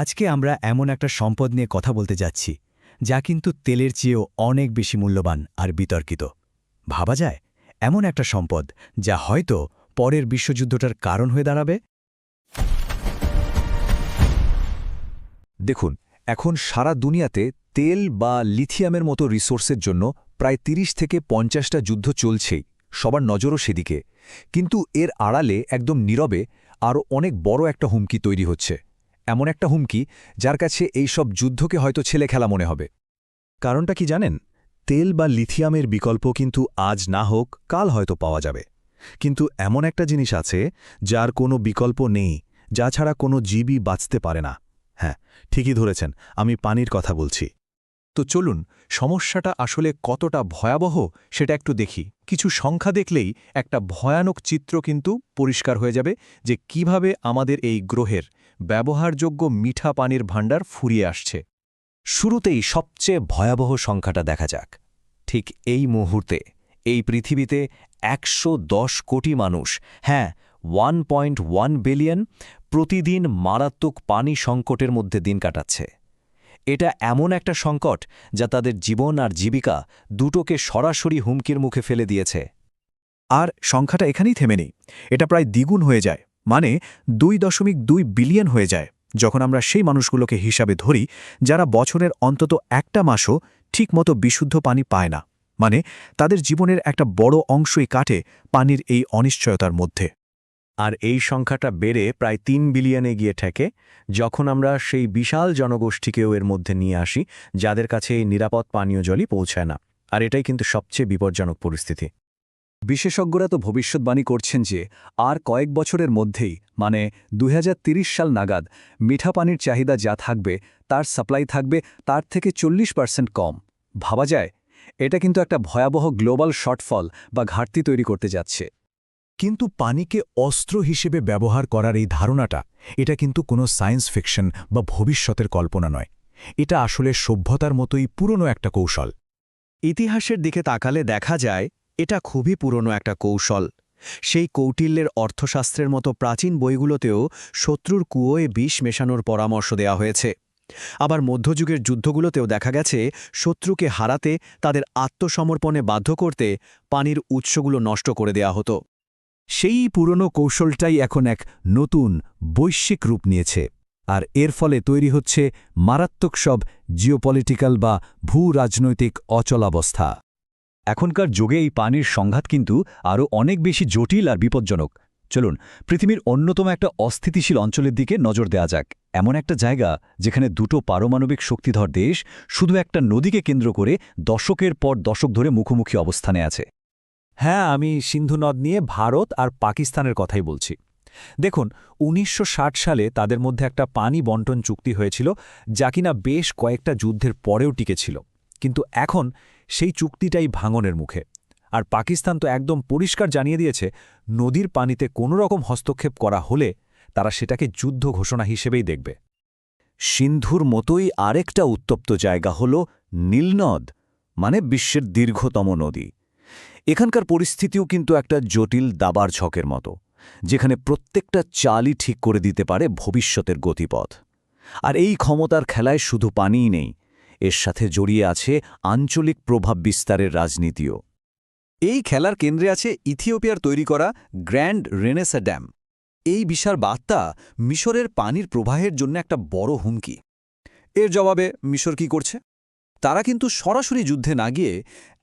আজকে আমরা এমন একটা সম্পদ নিয়ে কথা বলতে যাচ্ছি, যা কিন্তু তেলের চেয়েও অনেক বেশি মূল্যবান আর বিতর্কিত। ভাবা যায়, এমন একটা সম্পদ যা হয়তো পরের বিশ্বযুদ্ধটার কারণ হয়ে দাঁড়াবে? দেখুন, এখন সারা দুনিয়াতে তেল বা লিথিয়ামের মতো রিসোর্সের জন্য প্রায় ৩০ থেকে পঞ্চাশটা যুদ্ধ চলছেই, সবার নজরও সেদিকে। কিন্তু এর আড়ালে একদম নীরবে আরও অনেক বড় একটা হুমকি তৈরি হচ্ছে। এমন একটা হুমকি যার কাছে এই সব যুদ্ধকে হয়তো ছেলে খেলা মনে হবে। কারণটা কি জানেন? তেল বা লিথিয়ামের বিকল্প কিন্তু আজ না হোক, কাল হয়তো পাওয়া যাবে। কিন্তু এমন একটা জিনিস আছে যার কোনো বিকল্প নেই, যা ছাড়া কোনো জীবই বাঁচতে পারে না। হ্যাঁ ঠিকই ধরেছেন, আমি পানির কথা বলছি। তো চলুন, সমস্যাটা আসলে কতটা ভয়াবহ সেটা একটু দেখি। কিছু সংখ্যা দেখলেই একটা ভয়ানক চিত্র কিন্তু পরিষ্কার হয়ে যাবে যে কীভাবে আমাদের এই গ্রহের ব্যবহারযোগ্য মিঠা পানির ভাণ্ডার ফুরিয়ে আসছে। শুরুতেই সবচেয়ে ভয়াবহ সংখ্যাটা দেখা যাক। ঠিক এই মুহূর্তে এই পৃথিবীতে একশো দশ কোটি মানুষ হ্যাঁ ওয়ান পয়েন্ট ওয়ান বিলিয়ন প্রতিদিন মারাত্মক পানি সংকটের মধ্যে দিন কাটাচ্ছে। এটা এমন একটা সংকট যা তাদের জীবন আর জীবিকা দুটোকে সরাসরি হুমকির মুখে ফেলে দিয়েছে। আর সংখ্যাটা এখানেই থেমে নেই। এটা প্রায় দ্বিগুণ হয়ে যায়। মানে দুই দশমিক দুই বিলিয়ন হয়ে যায়, যখন আমরা সেই মানুষগুলোকে হিসাবে ধরি, যারা বছরের অন্তত একটা মাসও ঠিকমতো বিশুদ্ধ পানি পায় না। মানে তাদের জীবনের একটা বড় অংশই কাটে পানির এই অনিশ্চয়তার মধ্যে। আর এই সংখ্যাটা বেড়ে প্রায় তিন বিলিয়নে গিয়ে ঠেকে, যখন আমরা সেই বিশাল জনগোষ্ঠীকেও এর মধ্যে নিয়ে আসি, যাদের কাছে এই নিরাপদ পানীয় জলই পৌঁছায় না। আর এটাই কিন্তু সবচেয়ে বিপজ্জনক পরিস্থিতি। বিশেষজ্ঞরা তো ভবিষ্যৎবাণী করছেন যে আর কয়েক বছরের মধ্যেই মানে 2030 সাল নাগাদ, মিঠা পানির চাহিদা যা থাকবে, তার সাপ্লাই থাকবে, তার থেকে চল্লিশ কম। ভাবা যায়, এটা কিন্তু একটা ভয়াবহ গ্লোবাল শর্টফল বা ঘাটতি তৈরি করতে যাচ্ছে। কিন্তু পানিকে অস্ত্র হিসেবে ব্যবহার করার এই ধারণাটা, এটা কিন্তু কোনো সায়েন্স ফিকশন বা ভবিষ্যতের কল্পনা নয়। এটা আসলে সভ্যতার মতোই পুরনো একটা কৌশল। ইতিহাসের দিকে তাকালে দেখা যায় এটা খুবই পুরনো একটা কৌশল। সেই কৌটিল্যের অর্থশাস্ত্রের মতো প্রাচীন বইগুলোতেও শত্রুর কুয়োয় বিষ মেশানোর পরামর্শ দেওয়া হয়েছে। আবার মধ্যযুগের যুদ্ধগুলোতেও দেখা গেছে, শত্রুকে হারাতে, তাদের আত্মসমর্পণে বাধ্য করতে পানির উৎসগুলো নষ্ট করে দেয়া হতো। সেই পুরনো কৌশলটাই এখন এক নতুন, বৈশ্বিক রূপ নিয়েছে। আর এর ফলে তৈরি হচ্ছে মারাত্মক সব জিওপলিটিক্যাল বা ভূ রাজনৈতিক অচলাবস্থা। এখনকার যুগে এই পানির সংঘাত কিন্তু আরও অনেক বেশি জটিল আর বিপজ্জনক। চলুন, পৃথিবীর অন্যতম একটা অস্থিতিশীল অঞ্চলের দিকে নজর দেয়া যাক। এমন একটা জায়গা যেখানে দুটো পারমাণবিক শক্তিধর দেশ শুধু একটা নদীকে কেন্দ্র করে দশকের পর দশক ধরে মুখোমুখি অবস্থানে আছে। হ্যাঁ আমি সিন্ধু নদ নিয়ে ভারত আর পাকিস্তানের কথাই বলছি। দেখুন, উনিশশো ষাট সালে তাদের মধ্যে একটা পানি বন্টন চুক্তি হয়েছিল যা কিনা বেশ কয়েকটা যুদ্ধের পরেও টিকেছিল কিন্তু এখন সেই চুক্তিটাই ভাঙনের মুখে। আর পাকিস্তান তো একদম পরিষ্কার জানিয়ে দিয়েছে, নদীর পানিতে কোনো রকম হস্তক্ষেপ করা হলে তারা সেটাকে যুদ্ধ ঘোষণা হিসেবেই দেখবে। সিন্ধুর মতোই আরেকটা উত্তপ্ত জায়গা হল নীলনদ মানে বিশ্বের দীর্ঘতম নদী। এখানকার পরিস্থিতিও কিন্তু একটা জটিল দাবার ছকের মতো, যেখানে প্রত্যেকটা চালই ঠিক করে দিতে পারে ভবিষ্যতের গতিপথ। আর এই ক্ষমতার খেলায় শুধু পানিই নেই এর সাথে জড়িয়ে আছে আঞ্চলিক প্রভাব বিস্তারের রাজনীতিও। এই খেলার কেন্দ্রে আছে ইথিওপিয়ার তৈরি করা গ্র্যান্ড রেনেসা ড্যাম। এই বিশাল বার্তা মিশরের পানির প্রবাহের জন্য একটা বড় হুমকি। এর জবাবে মিশর কি করছে? তারা কিন্তু সরাসরি যুদ্ধে না গিয়ে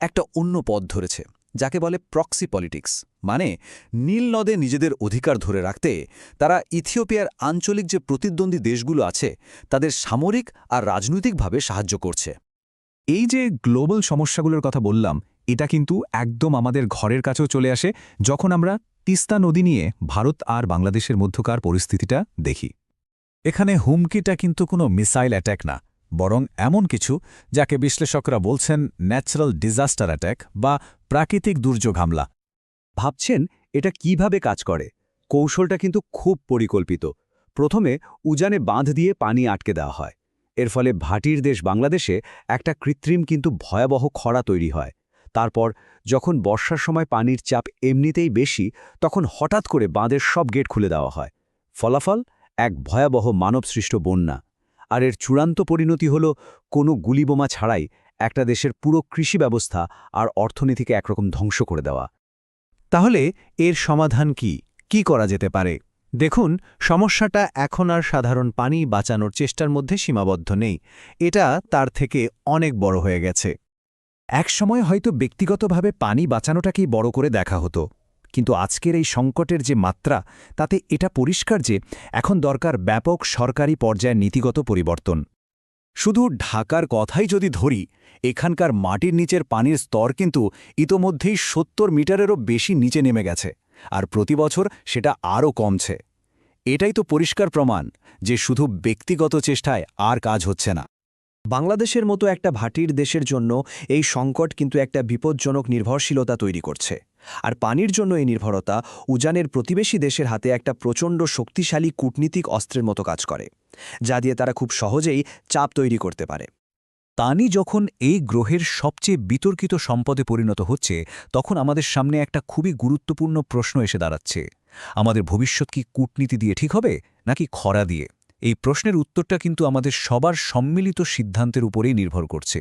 একটা অন্য পথ ধরেছে। যাকে বলে প্রক্সি পলিটিক্স মানে নীল নদে নিজেদের অধিকার ধরে রাখতে তারা ইথিওপিয়ার আঞ্চলিক যে প্রতিদ্বন্দ্বী দেশগুলো আছে, তাদের সামরিক আর রাজনৈতিকভাবে সাহায্য করছে। এই যে গ্লোবাল সমস্যাগুলোর কথা বললাম, এটা কিন্তু একদম আমাদের ঘরের কাছেও চলে আসে যখন আমরা তিস্তা নদী নিয়ে ভারত আর বাংলাদেশের মধ্যকার পরিস্থিতিটা দেখি। এখানে হুমকিটা কিন্তু কোনো মিসাইল অ্যাট্যাক না, বরং এমন কিছু যাকে বিশ্লেষকরা বলছেন ন্যাচারাল ডিজাস্টার অ্যাট্যাক বা প্রাকৃতিক দুর্যোগ হামলা। ভাবছেন এটা কীভাবে কাজ করে? কৌশলটা কিন্তু খুব পরিকল্পিত। প্রথমে উজানে বাঁধ দিয়ে পানি আটকে দেওয়া হয়। এর ফলে ভাটির দেশ বাংলাদেশে একটা কৃত্রিম কিন্তু ভয়াবহ খরা তৈরি হয়। তারপর যখন বর্ষার সময় পানির চাপ এমনিতেই বেশি, তখন হঠাৎ করে বাঁধের সব গেট খুলে দেওয়া হয়। ফলাফল? এক ভয়াবহ মানবসৃষ্ট বন্যা। আর এর চূড়ান্ত পরিণতি হল কোনো গুলিবোমা ছাড়াই একটা দেশের পুরো কৃষি ব্যবস্থা আর অর্থনীতিকে একরকম ধ্বংস করে দেওয়া। তাহলে এর সমাধান কি? কি করা যেতে পারে? দেখুন, সমস্যাটা এখন আর সাধারণ পানি বাঁচানোর চেষ্টার মধ্যে সীমাবদ্ধ নেই। এটা তার থেকে অনেক বড় হয়ে গেছে। একসময় হয়তো ব্যক্তিগতভাবে পানি বাঁচানোটাকেই বড় করে দেখা হতো। কিন্তু আজকের এই সংকটের যে মাত্রা, তাতে এটা পরিষ্কার যে এখন দরকার ব্যাপক সরকারি পর্যায়ের নীতিগত পরিবর্তন। শুধু ঢাকার কথাই যদি ধরি, এখানকার মাটির নিচের পানির স্তর কিন্তু ইতোমধ্যেই সত্তর মিটারেরও বেশি নিচে নেমে গেছে, আর প্রতি বছর সেটা আরও কমছে। এটাই তো পরিষ্কার প্রমাণ যে শুধু ব্যক্তিগত চেষ্টায় আর কাজ হচ্ছে না। বাংলাদেশের মতো একটা ভাটির দেশের জন্য এই সংকট কিন্তু একটা বিপজ্জনক নির্ভরশীলতা তৈরি করছে। আর পানির জন্য এই নির্ভরতা উজানের প্রতিবেশী দেশের হাতে একটা প্রচণ্ড শক্তিশালী কূটনীতিক অস্ত্রের মতো কাজ করে, যা দিয়ে তারা খুব সহজেই চাপ তৈরি করতে পারে। পানি যখন এই গ্রহের সবচেয়ে বিতর্কিত সম্পদে পরিণত হচ্ছে, তখন আমাদের সামনে একটা খুবই গুরুত্বপূর্ণ প্রশ্ন এসে দাঁড়াচ্ছে। আমাদের ভবিষ্যৎ কি কূটনীতি দিয়ে ঠিক হবে, নাকি খরা দিয়ে? এই প্রশ্নের উত্তরটা কিন্তু আমাদের সবার সম্মিলিত সিদ্ধান্তের উপরেই নির্ভর করছে।